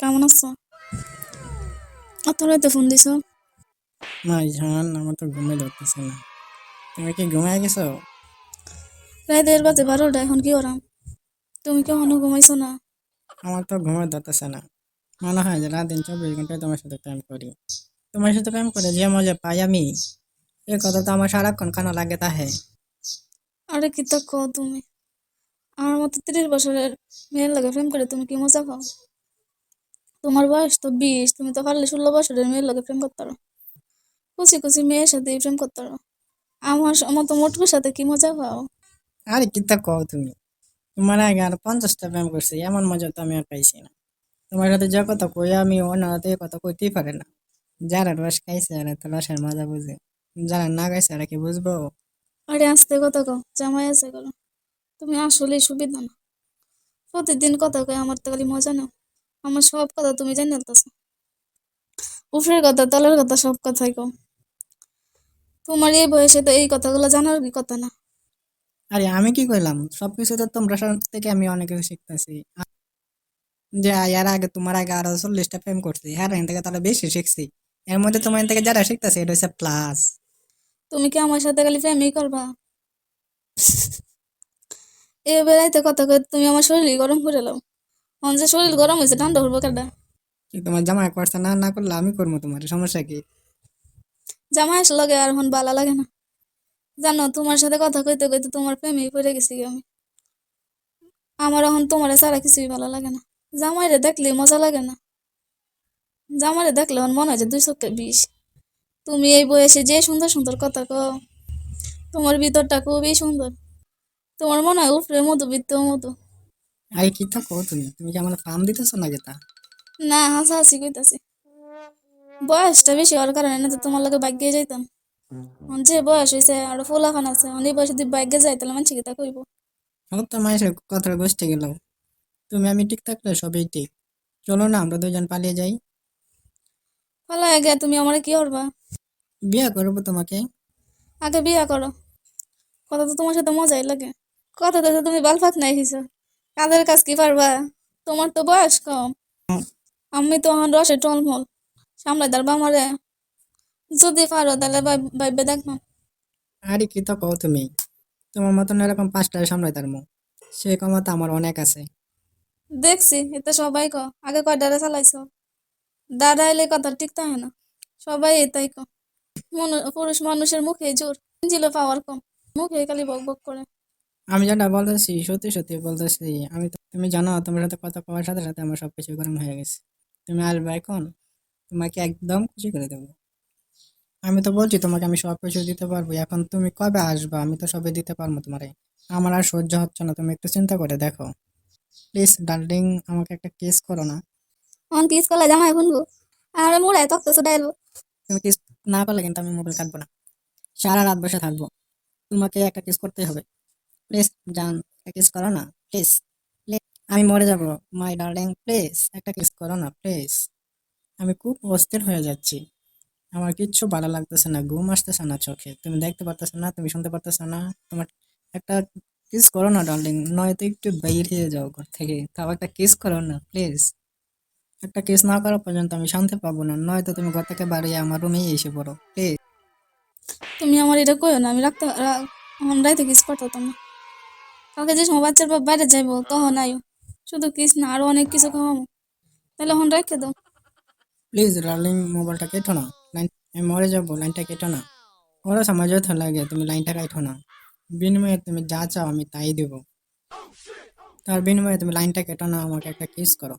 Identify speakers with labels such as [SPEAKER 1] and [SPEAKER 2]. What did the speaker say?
[SPEAKER 1] কেমন আছো? রাতে ফোন দিছো?
[SPEAKER 2] না জান আমার তো ঘুমে ধরতেছে না। তুমি কি ঘুমায় গেছো?
[SPEAKER 1] রাতের বাজে বারোটা এখন কি ওরাম তুমি কি এখনও ঘুমাইছো না?
[SPEAKER 2] আমার তো ঘুমে ধরতেছে না। মনে হয় যে রাত দিন চব্বিশ ঘন্টায় তোমার সাথে প্রেম করি। তোমার সাথে প্রেম করে যে মজা পাই আমি এ কথা তো আমার সারাক্ষণ কানা লাগে তাহে।
[SPEAKER 1] আরে কি তা কও তুমি? আমার মতো তিরিশ বছরের মেয়ের লাগে প্রেম করে তুমি কি মজা পাও? তোমার বয়স তো বিশ তুমি তো পারলে ষোলো বছরের মেয়ের লোকে প্রেম করতে পারো। কুচি কুচি মেয়ের সাথে প্রেম করতে পারো। আমার মতো মোটকুর সাথে কি মজা পাও?
[SPEAKER 2] আরে কি তা কও তুমি? তোমার আগে আর পঞ্চাশটা প্রেম করছি এমন মজা তো আমি আর পাইছি না। তোমার সাথে যা কথা কই আমি অন্য হাতে কথা কইতেই পারে না। যারা রস খাইছে আর তো রসের মজা বুঝে যারা না খাইছে আর কি বুঝব?
[SPEAKER 1] আরে আসতে কথা কও জামাই আছে করো তুমি আসলেই সুবিধা না। প্রতিদিন কথা কয় আমার তো খালি মজা নাও আমার সব কথা তুমি জানি নিতেছো উপরের কথা তলের কথা সব কথাই কও। তোমার এই বয়সে তো এই কথাগুলো জানার কি কথা না?
[SPEAKER 2] আরে আমি কি কইলাম? সবকিছু তো তোমরা থেকে আমি অনেক কিছু শিখতেছি। যে এর আগে তোমার আগে আরও চল্লিশটা প্রেম করছি হ্যাঁ এখান থেকে তারা বেশি শিখছি। এর মধ্যে তোমার থেকে যারা শিখতেছে এটা হচ্ছে প্লাস
[SPEAKER 1] তুমি কি আমার সাথে খালি প্রেমই করবা? এ বেড়াইতে কথা তুমি আমার শরীর গরম করে লাও আমার যে শরীর গরম হয়েছে ঠান্ডা হব কেডা?
[SPEAKER 2] কি তোমার জামাই করছে না না করলে আমি করব তোমার সমস্যা কি?
[SPEAKER 1] জামাই আসলে লাগে আর এখন বালা লাগে না। জানো তোমার সাথে কথা কইতে কইতে তোমার প্রেমেই পড়ে গেছি আমি। আমার এখন তোমার ছাড়া কিছুই ভালো লাগে না। জামাইরে দেখলে মজা লাগে না। জামাইরে দেখলে আমার মনে হয় যে দুই চোখে বিষ। তুমি এই বয়সে যে সুন্দর সুন্দর কথা কও তোমার ভিতরটা খুবই সুন্দর। তোমার মনে হয় উপরে মধু বৃত্ত মধু।
[SPEAKER 2] আরে কি থাকো তুমি? তুমি কি আমার ফার্ম দিতেছো না গেতা
[SPEAKER 1] না হাসা হাসি কইতাছি। বয়সটা বেশি হওয়ার কারণে না তো তোমার লগে বাইকে যাইতাম। এখন যে বয়স হয়েছে আর ফুলাখান আছে অনেক বয়স যদি বাইকে যাই তাহলে মানুষ কি তা কইব?
[SPEAKER 2] সব তো মায়ের কথা গোষ্ঠী গেল। তুমি আমি ঠিক থাকলে সবই ঠিক। চলো না আমরা দুজন পালিয়ে যাই।
[SPEAKER 1] ভালো আগে তুমি আমার কি করবা?
[SPEAKER 2] বিয়া করব তোমাকে।
[SPEAKER 1] আগে বিয়া করো। কথা তো তোমার সাথে মজাই লাগে। কথা তো তুমি বালফাক নাই হিসো কাদের কাজ কি পারবা? তোমার তো বয়স কম। আমি তো এখন রসে টলমল সামলাই দাঁড়বা আমারে। যদি পারো তাহলে ভাই- ভাইবে দেখব।
[SPEAKER 2] আরে কি তো কও তুমি? তোমার মতন এরকম পাঁচটা সামলাই তার মুখ সে ক্ষমতা আমার অনেক আছে।
[SPEAKER 1] দেখছি এতে সবাই ক আগে কয় ডারে চালাইছো? দাদা এলে কথা ঠিক থাকে না। সবাই এটাই ক মনু- পুরুষ মানুষের মুখে জোর। ছিল পাওয়ার কম। মুখে খালি বক বক করে।
[SPEAKER 2] আমি যেটা বলতেছি সত্যি সত্যি বলতেছি আমি তো- তুমি জানো তোমার সাথে কথা কওয়ার সাথে সাথে আমার সব কিছু গরম হয়ে গেছে। তুমি আসবে এখন তোমাকে একদম খুশি করে দেবো। আমি তো বলছি তোমাকে আমি সব কিছু দিতে পারব। এখন তুমি কবে আসবে? আমি তো সবে দিতে পারব তোমারে। আমার আর সহ্য হচ্ছে না তুমি একটু চিন্তা করে দেখো। প্লিজ ডার্লিং আমাকে একটা কিস করো না।
[SPEAKER 1] অন পিস করলে জামাই শুনব আর মোড়ায় তক্ত সুদাইলো
[SPEAKER 2] তুমি কিস না করলে কিন্তু আমি মোবাইল কাটবো না। সারা রাত বসে থাকব। তোমাকে একটা কিস করতেই হবে। প্লিজ একটা কিস করো না, প্লিজ। আমি মরে যাব। মাই ডার্লিং, প্লিজ, একটা কিস করো না, প্লিজ। আমি খুব অস্থির হয়ে যাচ্ছি। আমার কিচ্ছু ভালো লাগতেছে না, ঘুম আসতেছে না চোখে। তুমি দেখতে পারতেছো না, তুমি শুনতে পারতেছো না। তোমার একটা কিস করো না, ডার্লিং নয়তো একটু বের হয়ে যাও ঘর থেকে। তাও একটা কিস করো না, প্লিজ। একটা কিস না করা পর্যন্ত আমি শান্তি পাবো না নয়তো তুমি ঘর থেকে বাড়িয়ে আমার রুমেই এসে পড়ো, প্লিজ।
[SPEAKER 1] তুমি আমার এটা কইও না, আমি রাখতে রা- এখন রাইতে কিস করতাম। না কালকে যে সময় বাচ্চার বাপ বাইরে যাইবো, তখন আইও শুধু কিস না, আরও অনেক কিছু খাওয়াবো। তাহলে এখন রেখে দাও।
[SPEAKER 2] প্লিজ ডার্লিং মোবাইলটা কেটো না। লাইন আমি মরে যাব লাইনটা কেটো না। ওরা সমাজ লাগে, তুমি লাইনটা কাটো না। বিনিময়ে তুমি যা চাও, আমি তাই দেবো। তার বিনিময়ে তুমি লাইনটা কেটো না, আমাকে একটা কিস করো।